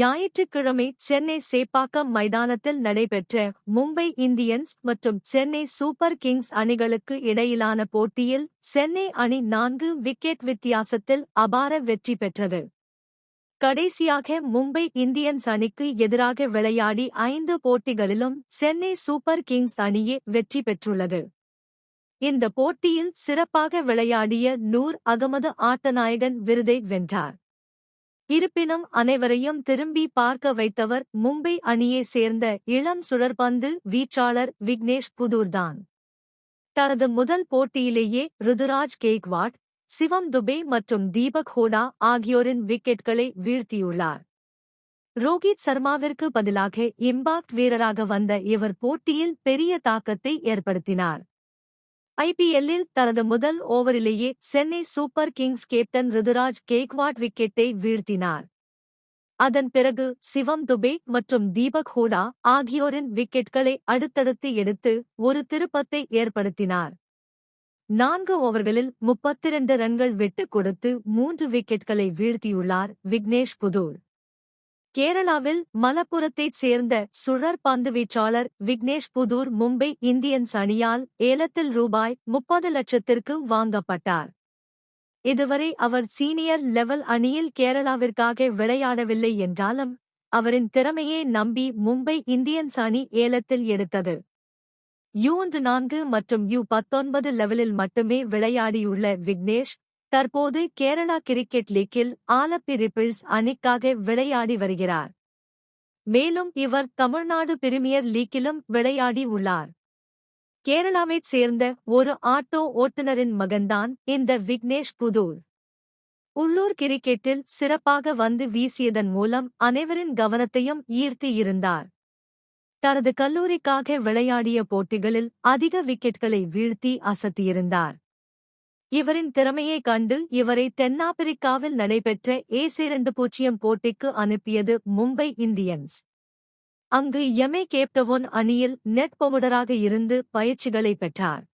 ஞாயிற்றுக்கிழமை சென்னை சேப்பாக்கம் மைதானத்தில் நடைபெற்ற மும்பை இந்தியன்ஸ் மற்றும் சென்னை சூப்பர் கிங்ஸ் அணிகளுக்கு இடையிலான போட்டியில் சென்னை அணி நான்கு விக்கெட் வித்தியாசத்தில் அபார வெற்றி பெற்றது. கடைசியாக மும்பை இந்தியன்ஸ் அணிக்கு எதிராக விளையாடி ஐந்து போட்டிகளிலும் சென்னை சூப்பர் கிங்ஸ் அணியே வெற்றி பெற்றுள்ளது. இந்த போட்டியில் சிறப்பாக விளையாடிய நூர் அகமது ஆட்டநாயகன் விருதை வென்றார். இருப்பினும் அனைவரையும் திரும்பி பார்க்க வைத்தவர் மும்பை அணியை சேர்ந்த இளம் சுழற்பந்து வீச்சாளர் விக்னேஷ் புதூர்தான். தனது முதல் போட்டியிலேயே ருதுராஜ் கேக்வாட் சிவம் துபே மற்றும் தீபக் ஹோடா ஆகியோரின் விக்கெட்களை வீழ்த்தியுள்ளார். ரோஹித் சர்மாவிற்கு பதிலாக இம்பாக்ட் வீரராக வந்த இவர் போட்டியில் பெரிய தாக்கத்தை ஏற்படுத்தினார். ஐபிஎல்லில் தனது முதல் ஓவரிலேயே Chennai Super Kings captain Ruturaj Gaikwad விக்கெட்டை வீழ்த்தினார். அதன் பிறகு சிவம் துபே மற்றும் தீபக் ஹூடா ஆகியோரின் விக்கெட்களை அடுத்தடுத்து எடுத்து ஒரு திருப்பத்தை ஏற்படுத்தினார். நான்கு ஓவர்களில் முப்பத்திரண்டு ரன்கள் விட்டுக் கொடுத்து மூன்று விக்கெட்களை வீழ்த்தியுள்ளார் விக்னேஷ் புதூர். கேரளாவில் மலப்புரத்தைச் சேர்ந்த சுழற் பந்துவீச்சாளர் விக்னேஷ் புதூர் மும்பை இந்தியன்ஸ் அணியால் ஏலத்தில் ரூபாய் முப்பது லட்சத்திற்கு வாங்கப்பட்டார். இதுவரை அவர் சீனியர் லெவல் அணியில் கேரளாவிற்காக விளையாடவில்லை என்றாலும் அவரின் திறமையை நம்பி மும்பை இந்தியன்ஸ் அணி ஏலத்தில் எடுத்தது. யூ ஒன்று நான்கு மற்றும் யூ பத்தொன்பது லெவலில் மட்டுமே விளையாடியுள்ள விக்னேஷ் தற்போது கேரளா கிரிக்கெட் லீக்கில் ஆலப்பி ரிப்பிள்ஸ் அணிக்காக விளையாடி வருகிறார். மேலும் இவர் தமிழ்நாடு பிரிமியர் லீக்கிலும் விளையாடி உள்ளார். கேரளாவைச் சேர்ந்த ஒரு ஆட்டோ ஓட்டுநரின் மகன்தான் இந்த விக்னேஷ் புதூர். உள்ளூர் கிரிக்கெட்டில் சிறப்பாக வந்து வீசியதன் மூலம் அனைவரின் கவனத்தையும் ஈர்த்து இருந்தார். தனது கல்லூரிக்காக விளையாடிய போட்டிகளில் அதிக விக்கெட்களை வீழ்த்தி அசத்தியிருந்தார். இவரின் திறமையைக் கண்டு இவரை தென்னாப்பிரிக்காவில் நடைபெற்ற ஏசிரண்டு பூஜ்ஜியம் போட்டிக்கு அனுப்பியது மும்பை இந்தியன்ஸ். அங்கு எமே கேப்டவோன் அணியில் நெட் பவுடராக இருந்து பயிற்சிகளை பெற்றார்.